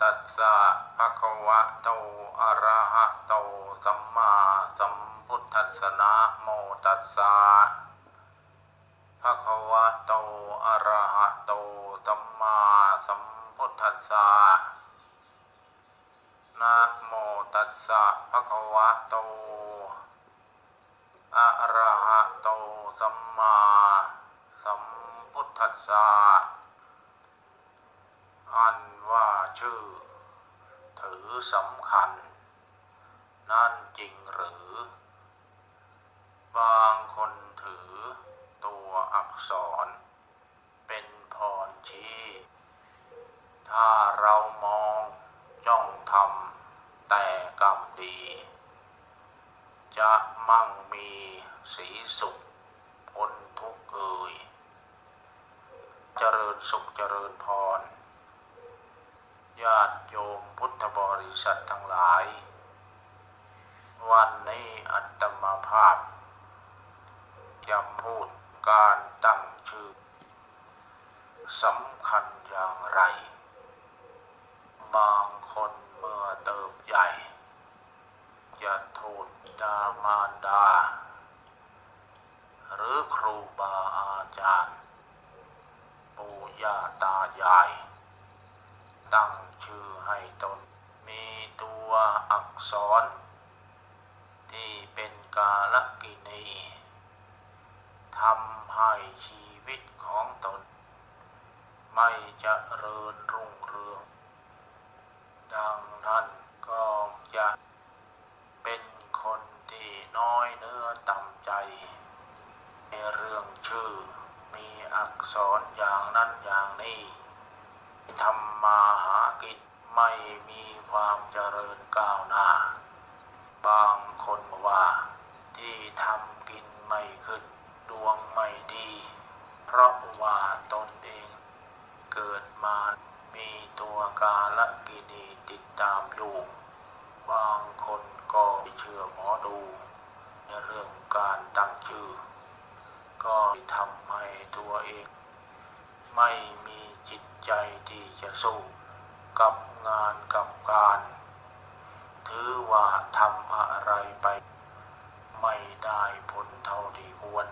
ตัสสะภะคะวะโตอะระหะโตสัมมาสัมพุทธัสสะนะโมตัสสะภะคะวะโตอะระหะโตสัมมาสัมพุทธัสสะนะโมตัสสะภะคะวะโตอะระหะโตสัมมาสัมพุทธัสสะอัน ว่าชื่อ ถือสำคัญ นั่นจริงหรือ บางคนถือตัวอักษร เป็นพรชี้ ถ้าเรามองจ้องทำแต่กรรมดี จะมั่งมีสีสุขพ้นทุกข์เอ่ยเจริญสุขเจริญพร ญาติโยมพุทธบริษัททั้งหลาย วันนี้อัตมาภาพจะพูดการตั้งชื่อสำคัญอย่างไร บางคนเมื่อเติบใหญ่ จะทูตดามารดา หรือครูบาอาจารย์ ปู่ย่าตายาย ตั้งชื่อให้ตน มีตัวอักษร ที่เป็นกาลกินีทำให้ชีวิตของตน ไม่เจะเริญรุ่งเรือง ดังนั้นก็จะเป็นคนที่น้อยเนื้อต่ำใจ ในเรื่องชื่อมีอักษรอย่างนั้นอย่างนี้ ทำมาหากินไม่มีความเจริญก้าวหน้า บางคนว่า ที่ทำกินไม่ขึ้น ดวงไม่ดี เพราะว่าตนเอง เกิดมามีตัวกาลกินีติดตามอยู่ บางคนก็เชื่อหมอดู ในเรื่องการตั้งชื่อ ก็ทำให้ตัวเอง ไม่มีจิตใจที่จะสู้กับงานกับการ ถือว่าทำอะไรไป ไม่ได้ผลเท่าที่ควร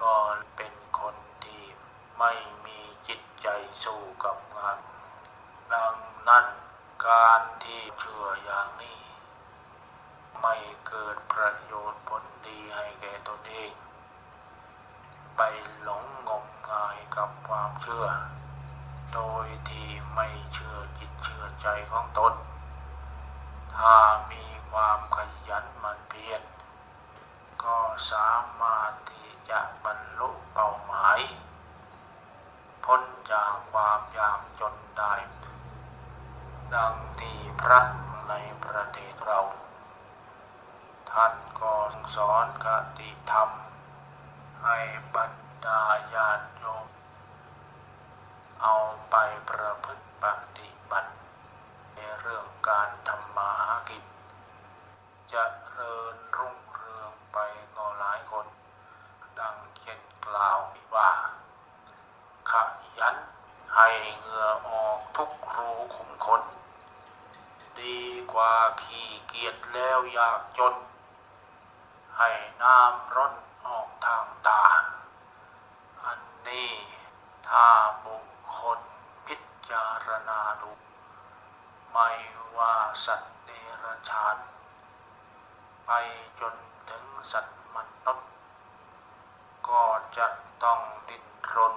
ก็เป็นคนที่ไม่มีจิตใจสู้กับงาน ดังนั้นการที่เชื่ออย่างนี้ ไม่เกิดประโยชน์ผลดีให้แก่ตนเอง ไปหลงงมง ความเชื่อ โดยที่ไม่เชื่อจิตเชื่อใจของตน ถ้ามีความขยันหมันเพียรก็สามารถที่จะบรรลุเป้าหมาย พ้นจากความยากจนได้ ดังที่พระในประเทศเรา ท่านก็สอนคติธรรมให้บรรดาญาติโยม เอาไปประพฤติปฏิบัติ ในเรื่องการทำมาหากินจะเริญรุ่งเรืองไปก็หลายคน ดังเช่นกล่าวว่า ขยันให้เหงื่อออกทุกรูขุมขน ดีกว่าขี้เกียจแล้วอยากจน ให้น้ำร้อนออกทางตา อันนี้ถ้าบุค คลพิจารณาดู ไม่ว่าสัตว์เดรัจฉาน ไปจนถึงสัตว์มนุษย์ ก็จะต้องดิ้นรน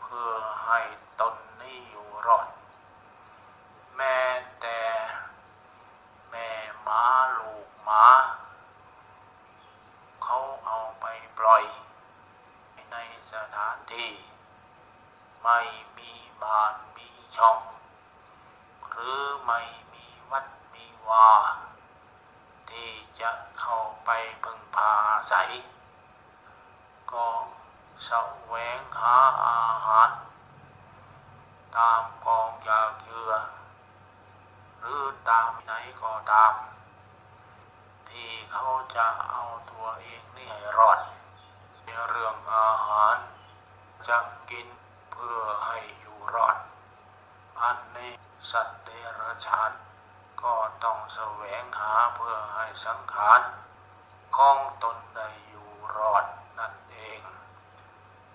เพื่อให้ตนนี้อยู่รอด แม้แต่แม่หมาลูกหมาเขาเอาไปปล่อยในสถานที่ ไม่มีบ้านมีช่อง หรือไม่มีวัดมีวา ที่จะเข้าไปพึงพาอาศัย ก็แสวงหาอาหาร ตามกองอยากเหยื่อหรือตามไหนก็ตาม ที่เขาจะเอาตัวเองนี่ให้รอดในเรื่องอาหารจะกิน พื่อให้อยู่รอด อันนี้สัตว์เดรัจฉานก็ต้องแสวงหาเพื่อให้สังขารของตนได้อยู่รอดนั่นเอง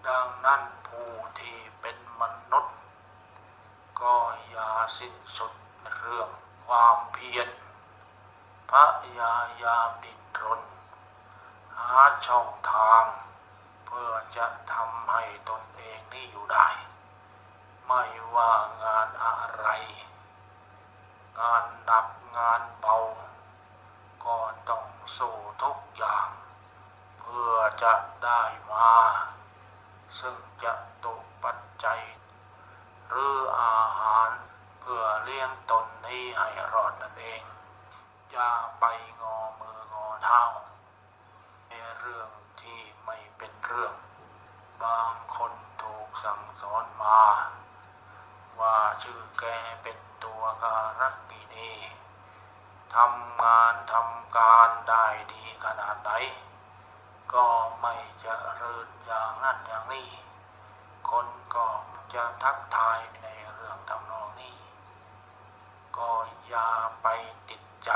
ดังนั้นผู้ที่เป็นมนุษย์ ก็อย่าสิ้นสุดเรื่องความเพียรพยายามดิ้นรน หาช่องทาง เพื่อจะทำให้ตนเองนี่อยู่ได้ ไม่ว่างานอะไร งานหนักงานเบา ก็ต้องสู้ทุกอย่าง เพื่อจะได้มา ซึ่งจะตุปัจจัย หรืออาหารเพื่อเลี้ยงตนนี้ให้รอดนั่นเองอย่าไปงอมืองอเท้าในเรื่องที่ ชื่อแกเป็นตัวการักกินีทำงานทำการได้ดีขนาดไหน ก็ไม่จะเริญอย่างนั้นอย่างนี้ คนก็จะทักทายในเรื่องทำนองนี้ ก็อย่าไปติดใจ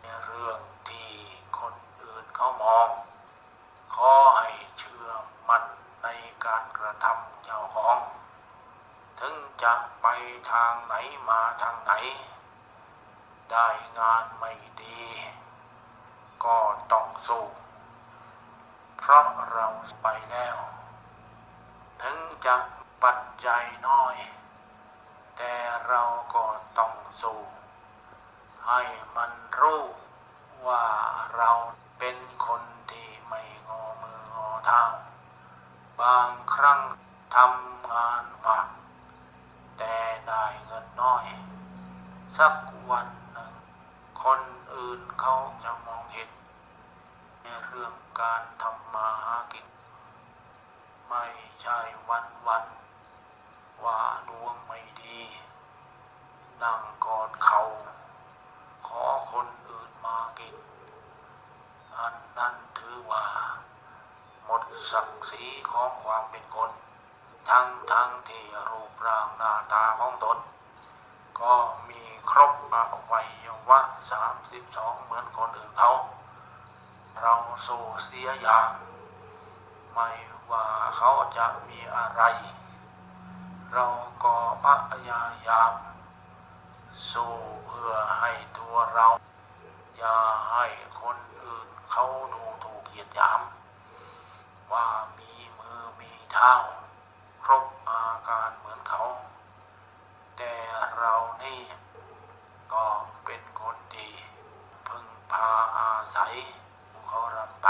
ในเรื่องที่คนอื่นเขามอง ขอให้เชื่อมั่นในการกระทำเจ้าของ ถึง จะไปทางไหนมาทางไหน ได้งานไม่ดี ก็ต้องสู้ เพราะเราไปแล้ว ถึงจะปัจจัยน้อย แต่เราก็ต้องสู้ ให้มันรู้ว่าเราเป็นคนที่ไม่งอมืองอเท้า บางครั้งทำงานหนัก แต่ได้เงินน้อย สักวันหนึ่ง คนอื่นเขาจะมองเห็น ในเรื่องการทำมาหากิน ไม่ใช่วันวันว่าดวงไม่ดี นั่งกอดเขา ขอคนอื่นมากิน อันนั้นถือว่า หมดศักดิ์ศรีของความเป็นคน ทั้งทั้งที่รูปร่างหน้าตาของตน ก็มีครบอวัยวะสามสิบสองเหมือนคนอื่นเขา เราสู้เสียอย่าง ไม่ว่าเขาจะมีอะไร เราก็พยายามสู้เพื่อให้ตัวเรา อย่าให้คนอื่นเขาดูถูกเหยียดหยาม ว่ามีมือมีเท้า ครบอาการเหมือนเขา แต่เรานี่ก็เป็นคนดี พึงพาอาศัยเขารำไป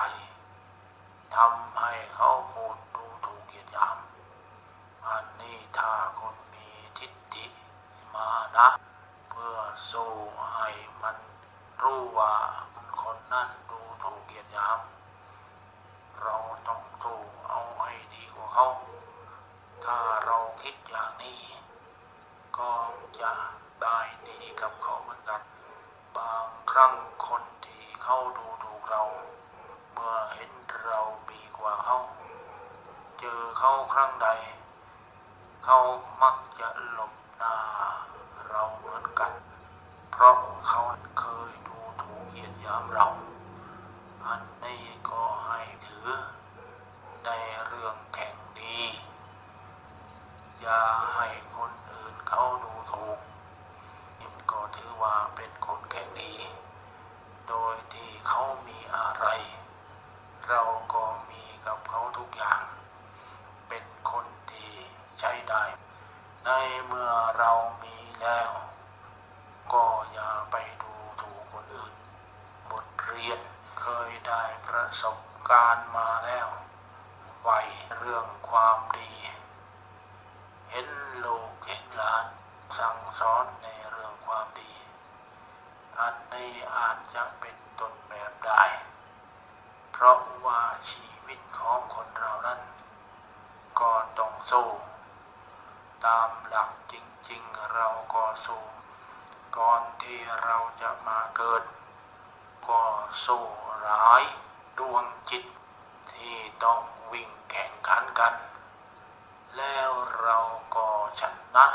พราะว่าชีวิตของคนเรานั้นก็ต้องสู้ ตามหลักจริงๆเราก็สู้ก่อนที่เราจะมาเกิด ก็สู้ร้ายดวงจิตที่ต้องวิ่งแข่งขันกัน แล้วเราก็ชนะ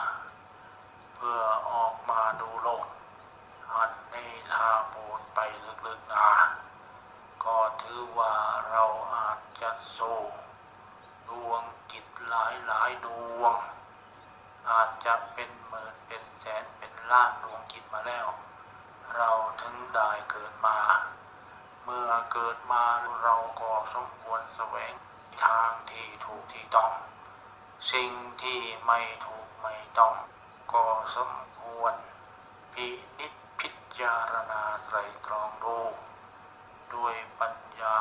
เพื่อออกมาดูโลก อันนี้ลาบูดไปลึกๆนะ ก็ถือว่าเราอาจจะโซงดวงจิตหลายหลายดวง อาจจะเป็นหมื่นเป็นแสนเป็นล้านดวงจิตมาแล้ว เราถึงได้เกิดมา เมื่อเกิดมาเราก็สมควรแสวงทางที่ถูกที่ต้อง สิ่งที่ไม่ถูกไม่ต้อง ก็สมควรพินิจพิจารณาไตรตรองดู ด้วยปัญญา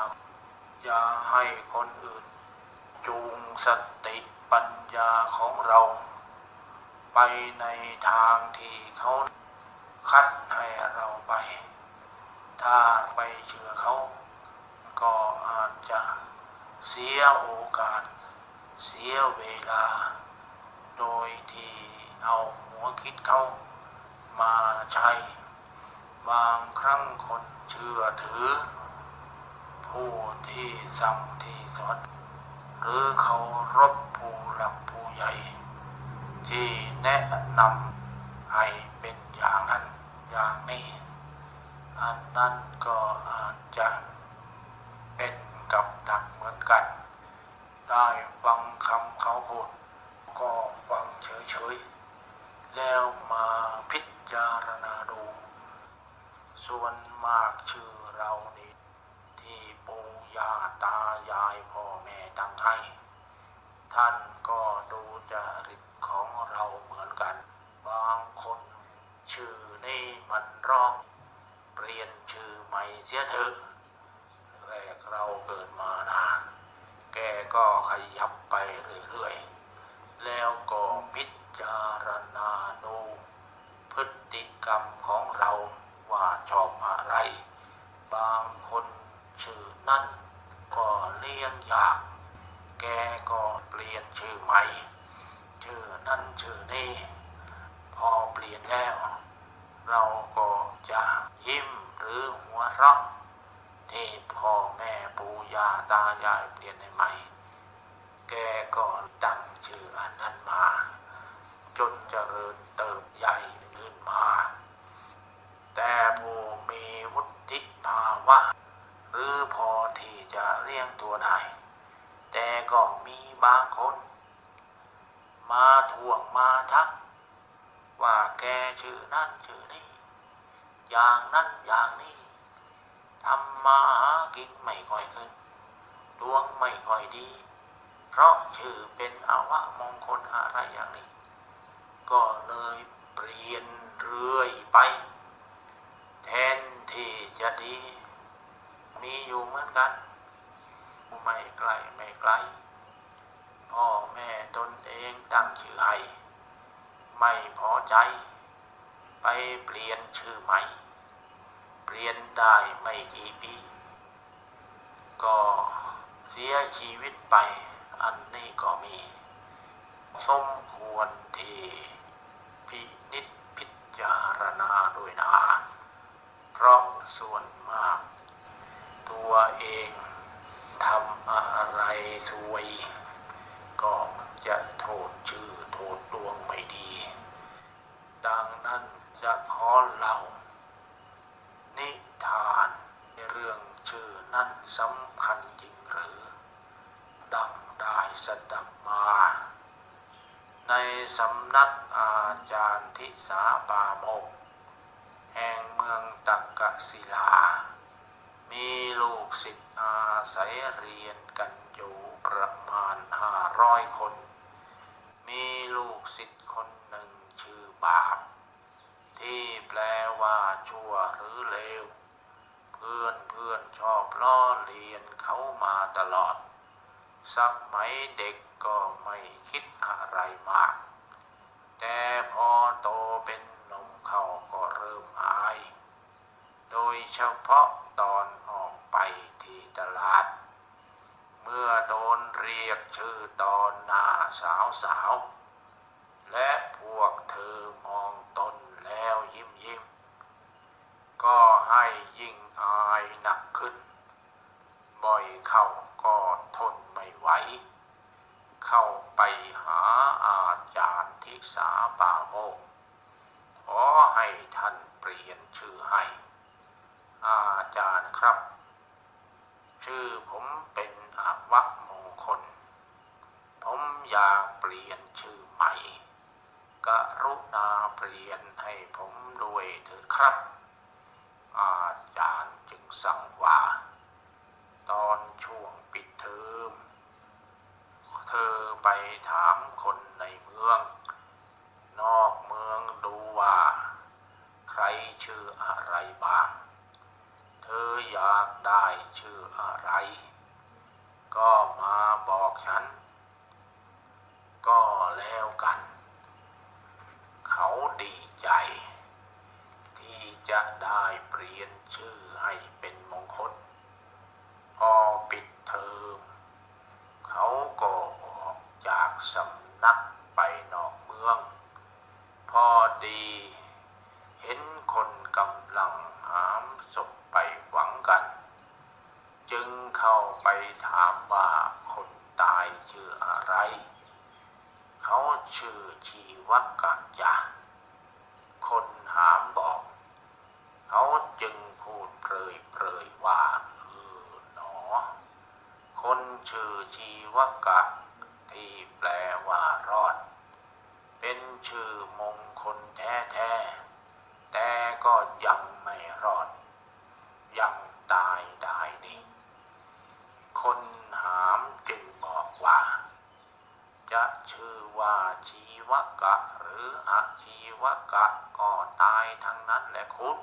อย่าให้คนอื่น จูงสติปัญญาของเรา ไปในทางที่เขาคัดให้เราไป ถ้าไปเชื่อเขา ก็อาจจะเสียโอกาส เสียเวลา โดยที่เอาหัวคิดเขามาใช้บางครั้งคนเชื่อถือ ผู้ที่สั่งที่สอน หรือเขารบผู้หลักผู้ใหญ่ ที่แนะนำให้เป็นอย่างนั้นอย่างนี้ อันนั้นก็อาจจะเป็นกับดักเหมือนกัน ได้ฟังคำเขาพูดก็ฟังเฉยๆ แล้วมาพิจารณาดู ส่วนมากชื่อเรานี่ ย่าตายายพ่อแม่ตั้งให้ ท่านก็ดูจริตของเราเหมือนกัน บางคนชื่อนี่มันร้อง เปลี่ยนชื่อใหม่เสียเถอะแรกเราเกิดมานะแกก็ขยับไปเรื่อยๆ แล้วก็พิจารณาดูพฤติกรรมของเราว่าชอบอะไร บางคนชื่อนั่น ก็เลี้ยงยาก แกก็เปลี่ยนชื่อใหม่ ชื่อนั่นชื่อนี่พอเปลี่ยนแล้ว เราก็จะยิ้มหรือหัวเราะที่พ่อแม่ปู่ย่าตายายเปลี่ยนให้ใหม่ แกก็ตั้งชื่ออันนั้นมา จนเจริญเติบใหญ่ขึ้นมา แต่ผู้มีวุฒิภาวะ หรือพอที่จะเลี้ยงตัวได้ แต่ก็มีบางคน มาทวงมาทัก ว่าแกชื่อนั่นชื่อนี่ อย่างนั้นอย่างนี้ทำมาหากินไม่ค่อยขึ้น ดวงไม่ค่อยดี เพราะชื่อเป็นอวะมงคลอะไรอย่างนี้ ก็เลยเปลี่ยนเรื่อยไป แทนที่จะดี มีอยู่เหมือนกัน ไม่ไกลไม่ไกล พ่อแม่ตนเองตั้งชื่อให้ไม่พอใจ ไปเปลี่ยนชื่อใหม่ เปลี่ยนได้ไม่กี่ปี ก็เสียชีวิตไปอันนี้ก็มีสมควรที่พินิจพิจารณาด้วยนะ เพราะส่วนมาก ตัวเองทำอะไรสวย ก็จะโทษชื่อโทษดวงไม่ดี ดังนั้นจะขอเล่า นิทานเรื่องชื่อนั้นสำคัญจริงหรือ ดังได้สดับมา ในสำนักอาจารย์ทิสาปาโมก แห่งเมืองตักกศิลา มีลูกศิษย์อาศัยเรียนกันอยู่ประมาณห้าร้อยคน มีลูกศิษย์คนหนึ่งชื่อบาป ที่แปลว่าชั่วหรือเลว เพื่อนเพื่อนชอบล้อเลียนเขามาตลอดสมัยเด็กก็ไม่คิดอะไรมาก แต่พอโตเป็นหนุ่มเขาก็เริ่มอาย โดยเฉพาะ ตอนออกไปที่ตลาด เมื่อโดนเรียกชื่อตอนหน้าสาวสาวๆและพวกเธอมองตนแล้วยิ้มยิ้ม ก็ให้ยิ่งอายหนักขึ้น บ่อยเข้าก็ทนไม่ไหว เข้าไปหาอาจารย์ทิสาป่าโมกขอให้ท่านเปลี่ยนชื่อให้ อาจารย์ครับ ชื่อผมเป็นอวะมงคล ผมอยากเปลี่ยนชื่อใหม่ กรุณาเปลี่ยนให้ผมด้วยเถิดครับ อาจารย์จึงสั่งว่า ตอนช่วงปิดเทอม เธอไปถามคนในเมือง นอกเมืองดูว่า ใครชื่ออะไรบ้าง ก็มาบอกฉัน ก็แล้วกัน เขาดีใจ ที่จะได้เปลี่ยนชื่อให้เป็นมงคล พอปิดเทอม เขาก็ออกจากสำนักไปนอกเมือง พอดี เห็นคนกำลังหามศพไปฝังกัน จึงเข้าไปถามว่าคนตายชื่ออะไร เขาชื่อชีวกัจจาคนหามบอก เขาจึงพูดเปร ยเปรยว่าเออหนอ คนชื่อชีวกะ ที่แปลว่ารอด เป็นชื่อมงคลแท้ๆ แต่ก็ยังไม่รอด ยังตายได้นี่คนหามจึงบอกว่า จะชื่อว่าชีวกะ หรืออาชีวกะก็ตายทั้งนั้นแหละคุณ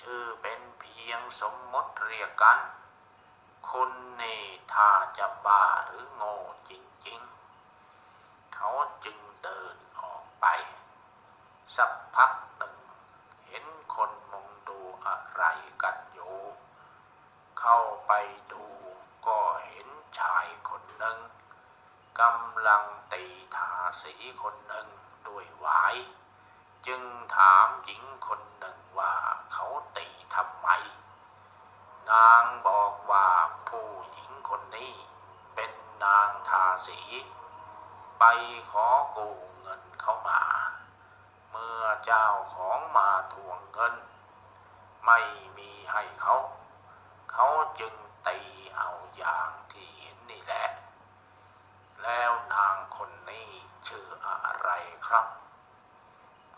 ชื่อเป็นเพียงสมมติเรียกกันคุณนี่ถ้าจะบ้าหรือโง่จริงๆ เขาจึงเดินออกไป สักพักหนึ่ง เห็นคนมุงดูอะไรกันอยู่ เข้าไปดูก็เห็นชายคนหนึ่งกำลังตีทาสีคนหนึ่งด้วยหวาย จึงถามหญิงคนหนึ่ง เขาตีทำไม นางบอกว่าผู้หญิงคนนี้ เป็นนางทาสี ไปขอกู้เงินเขามา เมื่อเจ้าของมาทวงเงิน ไม่มีให้เขา เขาจึงตีเอาอย่างที่เห็นนี่แหละ แล้วนางคนนี้ชื่ออะไรครับ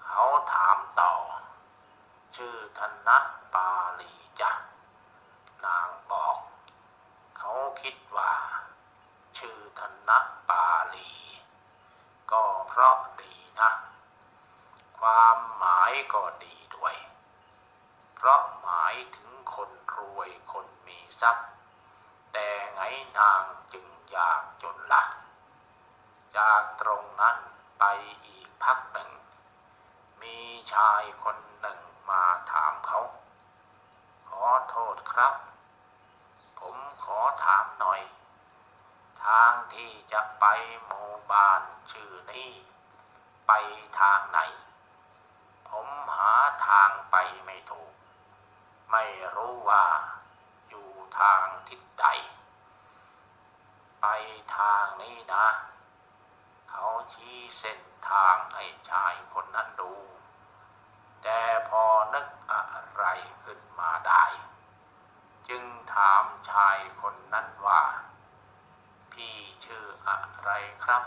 เขาถามต่อ ชื่อธนปาลีจ้ะนางบอก เขาคิดว่า ชื่อธนปาลี ก็เพราะดีนะ ความหมายก็ดีด้วย เพราะหมายถึงคนรวยคนมีทรัพย์ แต่ไงนางจึงอยากจนละจากตรงนั้นไปอีกพักหนึ่ง มีชายคนหนึ่ง มาถามเขา ขอโทษครับ ผมขอถามหน่อย ทางที่จะไปหมู่บ้านชื่อนี้ไปทางไหน ผมหาทางไปไม่ถูก ไม่รู้ว่าอยู่ทางทิศใด ไปทางนี้นะ เขาชี้เส้นทางให้ชายคนนั้นดู แต่พอนึกอะไรขึ้นมาได้ จึงถามชายคนนั้นว่า พี่ชื่ออะไรครับ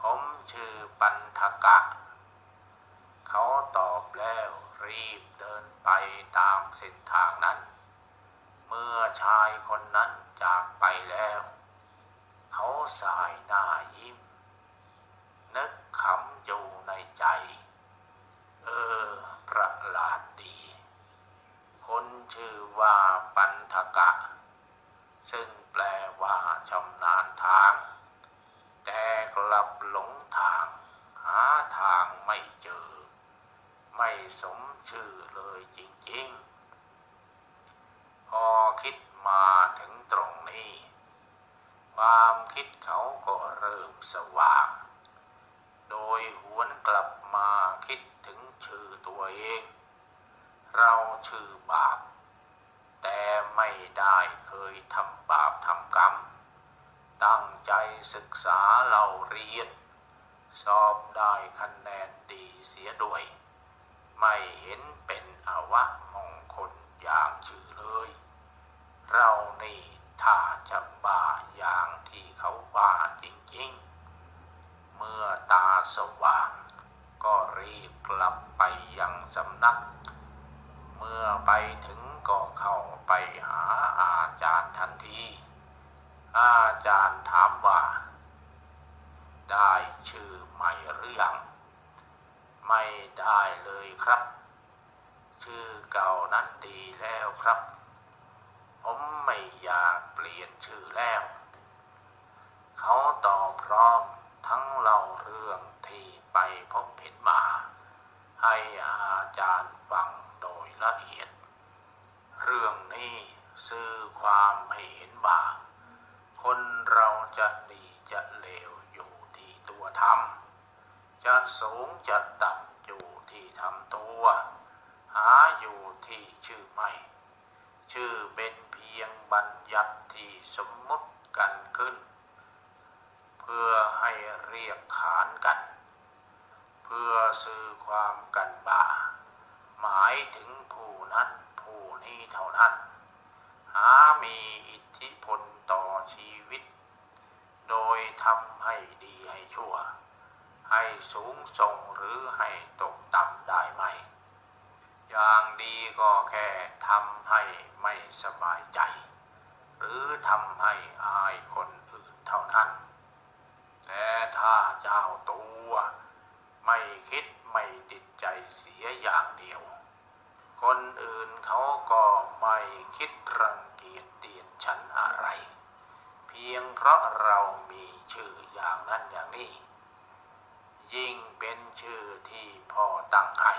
ผมชื่อปันทกะ เขาตอบแล้วรีบเดินไปตามเส้นทางนั้น เมื่อชายคนนั้นจากไปแล้ว เขาสายหน้ายิ้ม นึกขำอยู่ในใจ เออ ประหลาดดี คนชื่อว่าปัน ทกะ ซึ่งแปลว่าชำนาญทาง แต่กลับหลงทาง หาทางไม่เจอ ไม่สมชื่อเลยจริงๆ พอคิดมาถึงตรงนี้ ความคิดเขาก็เริ่มสว่าง โดยหวนกลับมาคิดถึงชื่อตัวเอง เราชื่อบาปแต่ ไม่ได้เคยทำบาปทำกรรม ตั้งใจศึกษาเราเรียน สอบได้คะแนนดีเสียด้วย ไม่เห็นเป็นอวะมงคลอย่างชื่อเลย เรานี่ถ้าจะบ้าอย่างที่เขาว่าจริงๆ เมื่อตาสว่างก็รีบกลับไปยังสำนัก เมื่อไปถึงก็เข้าไปหาอาจารย์ทันที อาจารย์ถามว่า ได้ชื่อใหม่หรือยัง ไม่ได้เลยครับ ชื่อเก่านั้นดีแล้วครับ ผมไม่อยากเปลี่ยนชื่อแล้ว เขาตอบพร้อมทั้งเล่าเรื่องที่ไปพบเห็นมา ให้อาจารย์ฟัง ละเอียด เรื่องนี้สื่อความให้เห็นว่าคนเราจะดีจะเลวอยู่ที่ตัวทำจะสูงจะต่ำอยู่ที่ทำตัว หาอยู่ที่ชื่อไม่ ชื่อเป็นเพียงบัญญัติที่สมมุติกันขึ้น เพื่อให้เรียกขานกัน เพื่อสื่อความกันบ่า หมายถึงผู้นั้นผู้นี้เท่านั้น หามีอิทธิพลต่อชีวิต โดยทำให้ดีให้ชั่ว ให้สูงส่งหรือให้ตกต่ำได้ไหม อย่างดีก็แค่ทำให้ไม่สบายใจ หรือทำให้อายคนอื่นเท่านั้น แต่ถ้าเจ้าตัวไม่คิดไม่ติดใจเสียอย่างเดียว คนอื่นเขาก็ไม่คิดรังเกียจเดียดฉันอะไร เพียงเพราะเรามีชื่ออย่างนั้นอย่างนี้ ยิ่งเป็นชื่อที่พ่อตั้งให้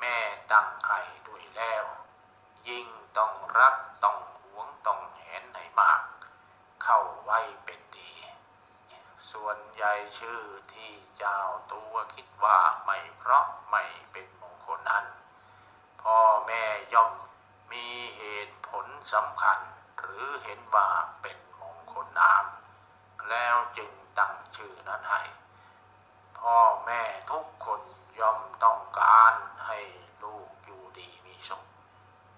แม่ตั้งให้ด้วยแล้ว ยิ่งต้องรักต้องหวงต้องแหนให้มาก เข้าไว้เป็นดี ส่วนใหญ่ชื่อที่เจ้าตัวคิดว่าไม่เพราะไม่เป็นมงคลนั้น พ่อแม่ย่อมมีเหตุผลสำคัญ หรือเห็นว่าเป็นมงคลนาม แล้วจึงตั้งชื่อนั้นให้ พ่อแม่ทุกคนย่อมต้องการให้ลูกอยู่ดีมีสุข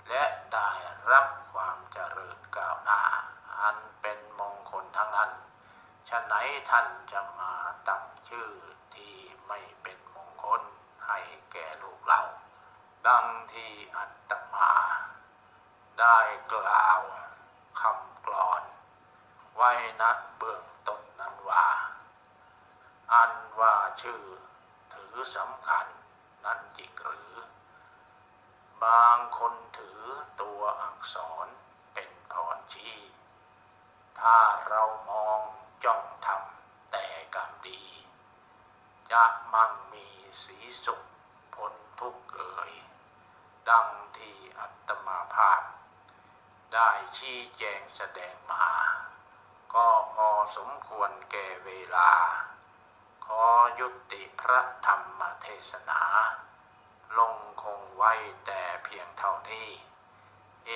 และได้รับความเจริญก้าวหน้า อันเป็นมงคลทั้งนั้นฉะไหนท่านจะมาตั้งชื่อที่ไม่เป็นมงคลให้แก่ลูกเรา ดังที่อัตมา ได้กล่าวคำกลอน ไว้ณเบื้องต้นนั้นว่า อันว่าชื่อถือสำคัญนั่นจริงหรือ บางคนถือตัวอักษรเป็นพรชี้ ถ้าเรามองจ้องทำแต่กรรมดี จะมั่งมีสีสุขพ้นทุกข์เอ่ย ดังที่อัตมาภาพ ได้ชี้แจงแสดงมา ก็พอสมควรแก่เวลา ขอยุติพระธรรมเทศนา ลงคงไว้แต่เพียงเท่านี้ เอ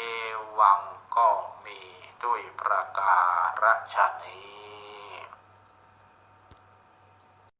วังก็มีด้วยประการฉนี้